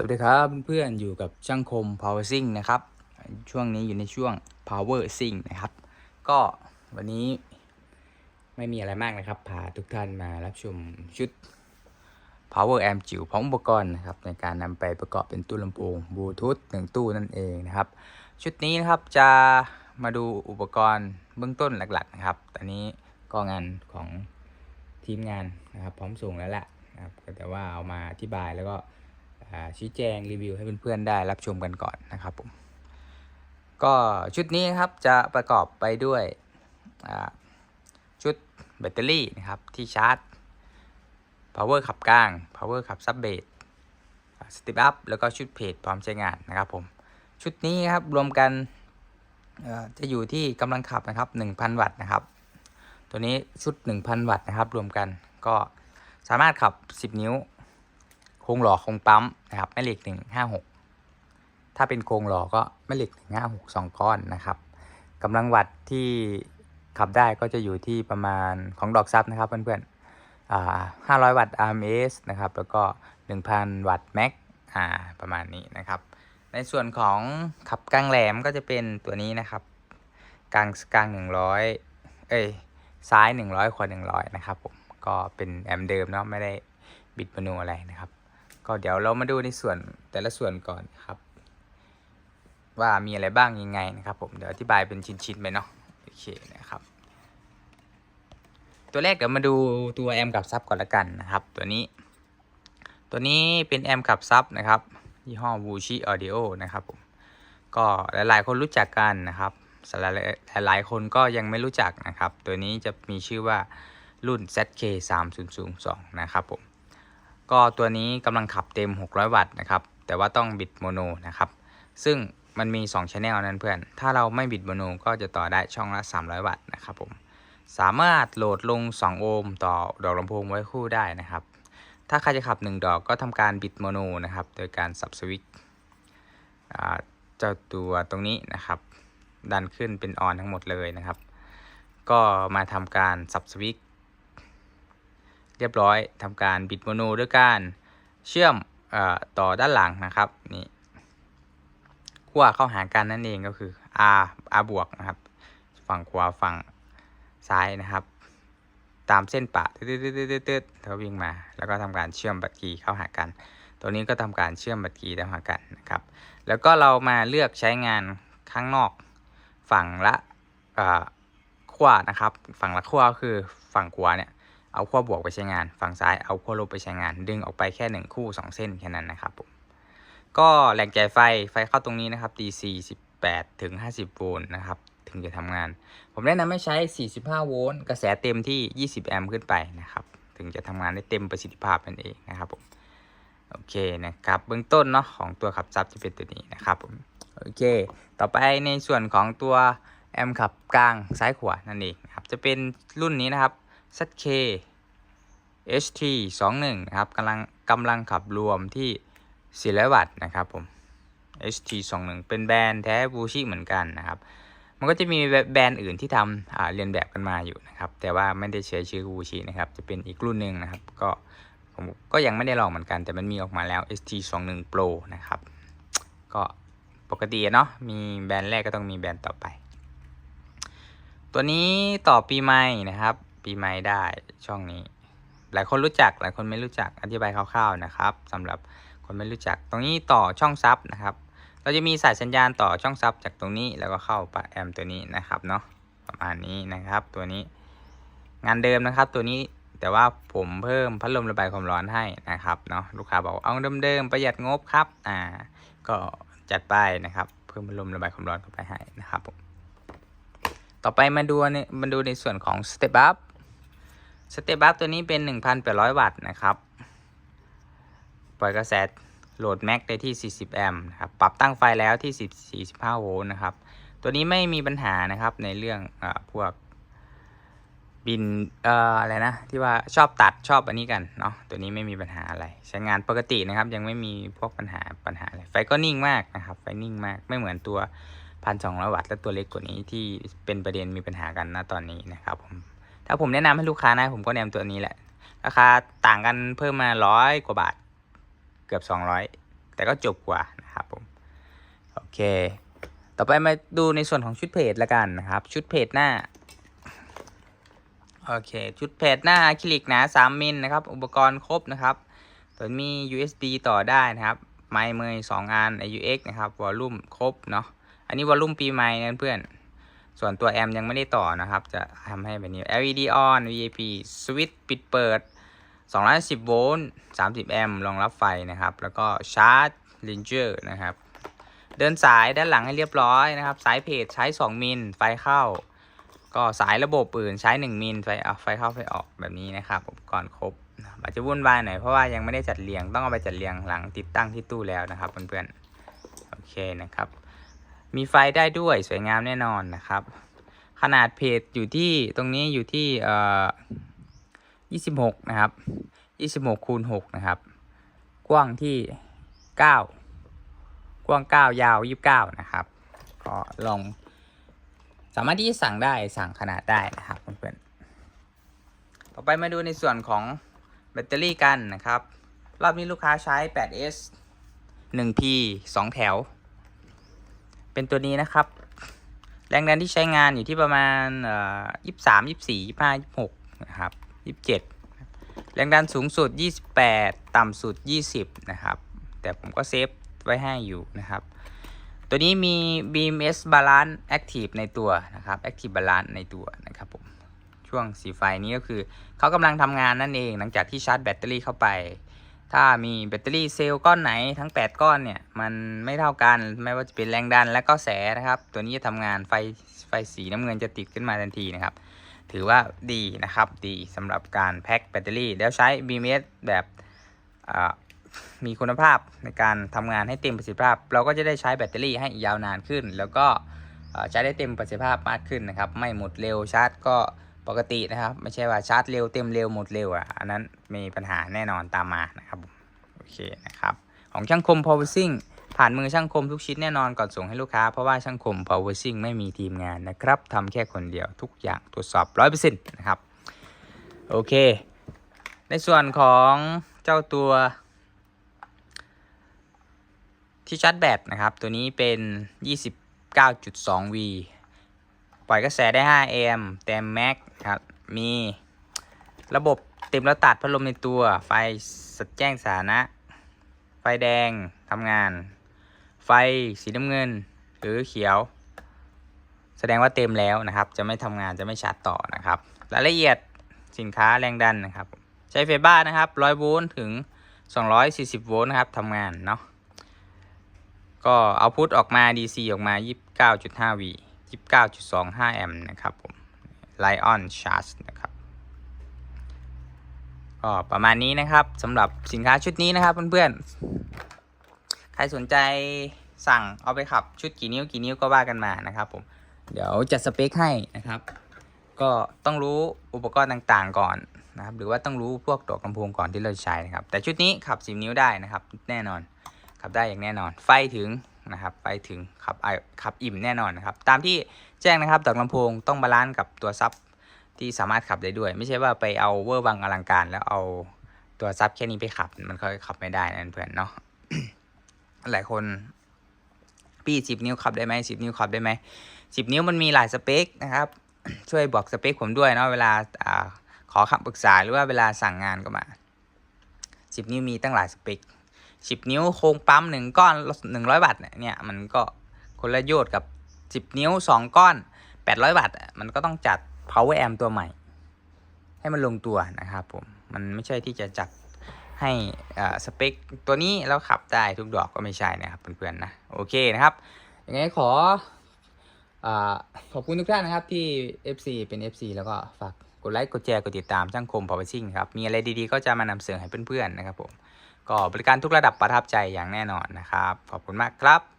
สวัสดีครับเพื่อนๆอยู่กับช่างคม Power Sing นะครับ ช่วงนี้อยู่ในช่วง Power Sing นะครับ ก็วันนี้ไม่มีอะไรมากนะครับพาทุกท่านมารับชมชุด Power Amp จิ๋วพร้อมอุปกรณ์นะครับในการนำไปประกอบเป็นตู้ลำโพงบลูทูธหนึ่งตู้นั่นเองนะครับ ชุดนี้นะครับจะมาดูอุปกรณ์เบื้องต้นหลักๆนะครับ ตอนนี้ก็งานของทีมงานนะครับ พร้อมส่งแล้วแหละนะครับแต่ว่าเอามาอธิบายแล้วก็ ชี้แจงรีวิวให้เพื่อนๆได้รับชมกันก่อนนะครับผมก็ชุดนี้ครับจะประกอบไปด้วยชุดแบตเตอรี่นะครับที่ชาร์จ power ขับกลาง power ขับซับเบสสติปอัพแล้วก็ชุดเพจพร้อมใช้งานนะครับผมชุดนี้ครับรวมกันจะอยู่ที่กำลังขับนะครับ 1,000 วัตต์นะครับ ตัวนี้ชุด 1,000 วัตต์นะครับ รวมกันก็สามารถขับ 10 นิ้ว ครงหล่อโครงปั๊มนะครับแม่เหล็ก 156 ถ้าเป็นโครงหล่อก็แม่เหล็ก 156 2 ก้อนนะครับกำลังวัตต์ที่ขับได้ก็จะอยู่ที่ประมาณของดอกซับนะครับเพื่อนๆอ่า500วัตต์ RMS นะครับแล้วก็ 1,000 วัตต์ Max อ่าประมาณนี้นะครับในส่วนของขับกลางแหลมก็จะเป็นตัวนี้นะครับกลางกลาง 100 เอ้ยซ้าย 100ขวา100 นะครับผมก็เป็นแอมป์เดิมเนาะไม่ได้บิดมโนอะไรนะครับ ก็เดี๋ยวเรามาดูในส่วนแต่ละส่วนก่อนครับ ว่ามีอะไรบ้างยังไงนะครับ ผมเดี๋ยวอธิบายเป็นชิ้นๆไปเนาะโอเคนะครับ ตัวแรกเดี๋ยวมาดูตัวแอมกับซับก่อนละกันนะครับ ตัวนี้ ตัวนี้เป็นแอมกับซับนะครับยี่ห้อ w u s h i Audio นะครับผมก็หลายๆ คนรู้จักกันนะครับหรับหลายๆคนก็ยังไม่รู้จักนะครับ ตัวนี้จะมีชื่อว่ารุ่น ZK 3 0 0 2นะครับผม ก็ตัวนี้กำลังขับเต็ม 600 วัตต์นะครับ แต่ว่าต้องบิดโมโนนะครับ ซึ่งมันมี2 channel นั้นเพื่อน ถ้าเราไม่บิดโมโนก็จะต่อได้ช่องละ 300 วัตต์นะครับผม สามารถโหลดลง 2 โอห์มต่อดอกลำโพงไว้คู่ได้นะครับ ถ้าใครจะขับ 1 ดอกก็ทำการบิดโมโนนะครับ โดยการสับสวิตช์เจ้าตัวตรงนี้นะครับ ดันขึ้นเป็นออนทั้งหมดเลยนะครับ ก็มาทำการสับสวิตช์ เรียบร้อยทำการบิดโมโนด้วยการเชื่อมอต่อด้านหลังนะครับนี่ขั้วเข้าหากันนั่นเองก็คือ R R บวกนะครับ ฝั่งขวาฝั่งซ้ายนะครับ ตามเส้นปะตืดๆๆๆเขาวิ่งมา แล้วก็ทำการเชื่อมบัตรกีเข้าหากัน ตัวนี้ก็ทำการเชื่อมบัตรกีเข้าหากันนะครับ แล้วก็เรามาเลือกใช้งานข้างนอกฝั่งละขั้วนะครับ ฝั่งละขั้วคือฝั่งขวาเนี่ย เอาขั้วบวกไปใช้งาน ฝั่งซ้ายเอาขั้วลบไปใช้งาน ดึงออกไปแค่ 1 คู่ 2 เส้นแค่นั้นนะครับผมก็แหล่งจ่ายไฟไฟเข้าตรงนี้นะครับ DC 18ถึง 50 โวลต์นะครับถึงจะทำงาน ผมแนะนำให้ใช้ 45 โวลต์กระแสเต็มที่ 20 แอมป์ขึ้นไปนะครับถึงจะทำงานได้เต็มประสิทธิภาพนั่นเองนะครับผมโอเคนะครับเบื้องต้นเนาะของตัวขับซับจะเป็นตัวนี้นะครับผมโอเค ต่อไปในส่วนของตัวแอมป์ขับกลางซ้ายขวานั่นเองครับจะเป็นรุ่นนี้นะครับ ZK HT 21 นะครับกำลังกำลังขับรวมที่ 400 วัตต์นะครับผม HT 21 เป็นแบรนด์แท้บูชิเหมือนกันนะครับ มันก็จะมีแบรนด์อื่นที่ทำเรียนแบบกันมาอยู่นะครับ แต่ว่าไม่ได้ใช้ชื่อบูชินะครับ จะเป็นอีกรุ่นหนึ่งนะครับ ก็ผมก็ยังไม่ได้ลองเหมือนกัน แต่มันมีออกมาแล้ว HT 21 Pro นะครับ ก็ปกติเนาะ มีแบรนด์แรกก็ต้องมีแบรนด์ต่อไป ตัวนี้ต่อปีใหม่นะครับ ปีใหม่ได้ช่องนี้ หลายคนรู้จักหลายคนไม่รู้จักอธิบายคร่าวๆนะครับสำหรับคนไม่รู้จักตรงนี้ต่อช่องซับนะครับ เราจะมีสายสัญญาณต่อช่องซับจากตรงนี้แล้วก็เข้าปะแอมตัวนี้นะครับเนาะประมาณนี้นะครับ ตัวนี้งานเดิมนะครับ ตัวนี้แต่ว่าผมเพิ่มพัดลมระบายความร้อนให้นะครับเนาะลูกค้าบอกเอาเดิมๆประหยัดงบครับอ่าก็จัดไปนะครับ เพิ่มพัดลมระบายความร้อนเข้าไปให้นะครับผมต่อไปมาดูในมาดูในส่วนของ Step Up Step Up ตัวนี้เป็น 1,800 วัตต์นะครับ ปล่อยกระแสโหลดแม็กได้ที่ 40 แอมป์นะครับ ปรับตั้งไฟแล้วที่ 10 45 โวลต์นะครับ ตัวนี้ไม่มีปัญหานะครับในเรื่องอพวกบินเอ่ออะไรนะ ที่ว่าชอบตัดชอบอันนี้กันเนาะ ตัวนี้ไม่มีปัญหาอะไร ใช้งานปกตินะครับ ยังไม่มีพวกปัญหาปัญหาอะไร ไฟก็นิ่งมากนะครับ ไฟนิ่งมาก ไม่เหมือนตัวพันสองร้อยวัตต์และตัวเล็กกว่านี้ที่เป็นประเด็นมีปัญหากันนะตอนนี้นะครับผม ถ้าผมแนะนำให้ลูกค้านะ ผมก็แนะนำตัวนี้แหละ ราคาต่างกันเพิ่มมาร้อยกว่าบาท เกือบสองร้อยแต่ก็จบกว่านะครับผม โอเค ต่อไปมาดูในส่วนของชุดเพจละกันนะครับ ชุดเพจหน้า โอเค ชุดเพจหน้าอะคริลิกหนา3มิลนะครับ อุปกรณ์ครบนะครับ ตัวมี USB ต่อได้นะครับ ไมค์เมย์2อัน AUX นะครับ วอลลุ่มครบเนาะ อันนี้วอลลุ่มปีใหม่นะเพื่อน ส่วนตัวแอมยังไม่ได้ต่อนะครับ จะทำให้แบบนี้ LED on VAP สวิตช์ปิดเปิด 210 โวลต์ 30 แอมป์รองรับไฟนะครับ แล้วก็ชาร์จ Ranger นะครับ เดินสายด้านหลังให้เรียบร้อยนะครับ สายเพจใช้ 2 มิล ไฟเข้า ก็สายระบบอื่นใช้ 1 มิล ไฟออกไฟเข้าไฟออกแบบนี้นะครับอุปกรณ์ครบนครบอาจจะวุ่นวายหน่อยเพราะว่ายังไม่ได้จัดเรียง ต้องเอาไปจัดเรียงหลังติดตั้งที่ตู้แล้วนะครับเพื่อนๆ โอเคนะครับ มีไฟได้ด้วยสวยงามแน่นอนนะครับ ขนาดเพจอยู่ที่ตรงนี้อยู่ที่เอ่อ26 นะครับ 26คูณ6นะครับ กว้างที่ 9 กว้าง 9 ยาว 29 นะครับ ก็ลองสามารถที่จะสั่งได้สั่งขนาดได้นะครับเพื่อนๆต่อไปมาดูในส่วนของแบตเตอรี่กันนะครับ รอบนี้ลูกค้าใช้ 8S 1P 2 แถว เป็นตัวนี้นะครับ แรงดันที่ใช้งานอยู่ที่ประมาณยี่สิบสามยี่สี่ยี่ห้ายี่หกนะครับยี่สิบเจ็ดแรงดันสูงสุด 28 ต่ำสุด 20 นะครับ แต่ผมก็เซฟไว้ให้อยู่นะครับ ตัวนี้มี BMS Balance Active ในตัวนะครับ Active Balance ในตัวนะครับผม ช่วงสีไฟนี้ก็คือ เขากำลังทำงานนั่นเอง หลังจากที่ชาร์จแบตเตอรี่เข้าไป ถ้ามีแบตเตอรี่เซลล์ก้อนไหนทั้ง 8 ก้อนเนี่ย มันไม่เท่ากันไม่ว่าจะเป็นแรงดันและก็แสนะครับ ตัวนี้จะทำงานไฟไฟสีน้ำเงินจะติดขึ้นมาทันทีนะครับ ถือว่าดีนะครับดีสำหรับการแพ็คแบตเตอรี่ แล้วใช้ BMS แบบมีคุณภาพในการทำงานให้เต็มประสิทธิภาพ เราก็จะได้ใช้แบตเตอรี่ให้ยาวนานขึ้น แล้วก็ใช้ได้เต็มประสิทธิภาพมากขึ้นนะครับ ไม่หมดเร็วชาร์จก็ ปกตินะครับ ไม่ใช่ว่าชาร์จเร็วเต็มเร็วหมดเร็วอะอันนั้นมีปัญหาแน่นอนตามมานะครับโอเคนะครับของช่างคม Power Sing ผ่านมือช่างคมทุกชิ้นแน่นอนก่อนส่งให้ลูกค้า เพราะว่าช่างคม Power Sing ไม่มีทีมงานนะครับทำแค่คนเดียวทุกอย่างตรวจสอบ 100%นะครับโอเค ในส่วนของเจ้าตัวที่ชาร์จแบตนะครับ ตัวนี้เป็น 29.2V ปล่อยกระแสได้ 5 a m เต็มแม็กครับมีระบบเต็มแล้วตัดพัดลมในตัว ไฟสดแจ้งสาธารณะไฟแดงทำงาน ไฟสีน้ำเงิน หรือเขียว แสดงว่าเต็มแล้วนะครับ จะไม่ทำงานจะไม่ชาร์จต่อนะครับรายละเอียดสินค้าแรงดันนะครับ ใช้ไฟบ้านะครับ 100 โวลต์ถึง 240 โวลต์นะครับทำงานเนาะก็เอาพุทออกมา DC ออกมา 29.5V 29.25 แอมป์นะครับผม Lion Charge นะครับก็ประมาณนี้นะครับสำหรับสินค้าชุดนี้นะครับเพื่อนๆ ใครสนใจสั่งเอาไปขับชุดกี่นิ้วกี่นิ้วก็ว่ากันมานะครับผม เดี๋ยวจัดสเปคให้นะครับ ก็ต้องรู้อุปกรณ์ต่างๆก่อนนะครับ หรือว่าต้องรู้พวกตัวกำโพงก่อนที่เราจะใช้นะครับ แต่ชุดนี้ขับ 10 นิ้วได้นะครับ แน่นอนขับได้อย่างแน่นอน ไฟถึง นะครับไฟถึงขับอขับอิ่มแน่นอนนะครับ ตามที่แจ้งนะครับดอกลำโพงต้องบาลานซ์กับตัวซับที่สามารถขับได้ด้วย ไม่ใช่ว่าไปเอาเวอร์วังอลังการ แล้วเอาตัวซับแค่นี้ไปขับ มันค่อยขับไม่ได้นั่นเพื่อนเนาะหลายคนพี่สิบนิ้วขับได้ไหมสิบนิ้วขับได้ไหมสิบนิ้วมันมีหลายสเปคนะครับ ช่วยบอกสเปคผมด้วยเนาะเวลาอ่าขอคำปรึกษาหรือว่าเวลาสั่งงานก็มาสิบนิ้วมีตั้งหลายสเปค สิบนิ้วโครงปั๊มหนึ่งก้อนหนึ่งร้อยบาทเนี่ยมันก็คนละโยชน์กับสิบนิ้วสองก้อนแปดร้อยบาทอะมันก็ต้องจัด power amp ตัวใหม่ ให้มันลงตัวนะครับผมมันไม่ใช่ที่จะจัดให้อ่าสเปคตัวนี้แล้วขับได้ทุกดอกก็ไม่ใช่นะครับเพื่อนๆนะโอเคนะครับยังไงขออขอบคุณทุกท่านนะครับที่ FC เป็น FC แล้วก็ฝากกดไลค์กดแชร์กดติดตามช่างคมพอ w ซิ่งครับมีอะไรดีๆก็จะมานำเสนอให้เพื่อนๆนะครับผม ก็บริการทุกระดับประทับใจอย่างแน่นอนนะครับ ขอบคุณมากครับ